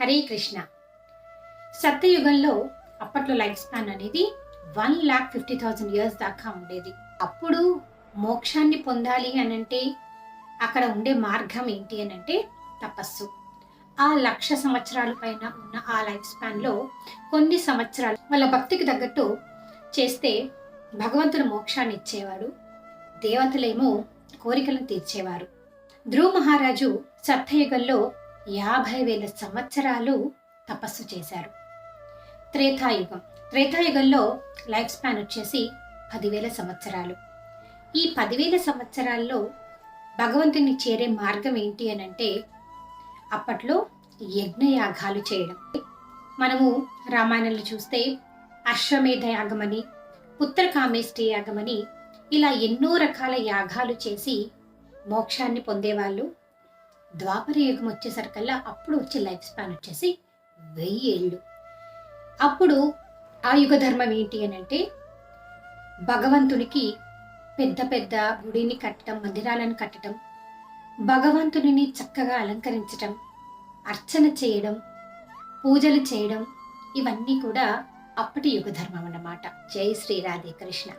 హరే కృష్ణ. సత్యయుగంలో అప్పట్లో life span అనేది one lakh fifty thousand years దాకా ఉండేది. అప్పుడు మోక్షాన్ని పొందాలి అని అంటే అక్కడ ఉండే మార్గం ఏంటి అని అంటే తపస్సు. ఆ లక్ష సంవత్సరాల పైన ఉన్న ఆ లైఫ్ స్పాన్లో కొన్ని సంవత్సరాలు వాళ్ళ భక్తికి తగ్గట్టు చేస్తే భగవంతుడు మోక్షాన్ని ఇచ్చేవాడు. దేవతలేమో కోరికలను తీర్చేవారు. ధ్రువ మహారాజు సత్యయుగంలో యాభై వేల సంవత్సరాలు తపస్సు చేశారు. త్రేతాయుగం. త్రేతాయుగంలో లైఫ్ స్పాన్ వచ్చేసి పదివేల సంవత్సరాలు. ఈ పదివేల సంవత్సరాల్లో భగవంతుని చేరే మార్గం ఏంటి అని అంటే అప్పట్లో యజ్ఞయాగాలు చేయడం. మనము రామాయణంలో చూస్తే అశ్వమేధ యాగమని పుత్రకామేష్టి యాగమని ఇలా ఎన్నో రకాల యాగాలు చేసి మోక్షాన్ని పొందేవాళ్ళు ద్వాపర యుగం వచ్చేసరికల్లా అప్పుడు వచ్చే లైఫ్ స్పాన్ వచ్చేసి వెయ్యి ఏళ్ళు అప్పుడు ఆ యుగ ధర్మం ఏంటి అని అంటే భగవంతునికి పెద్ద పెద్ద గుడిని కట్టడం మందిరాలను కట్టడం భగవంతుని చక్కగా అలంకరించటం అర్చన చేయడం పూజలు చేయడం ఇవన్నీ కూడా అప్పటి యుగ ధర్మం అన్నమాట. జై శ్రీ రాధే కృష్ణ.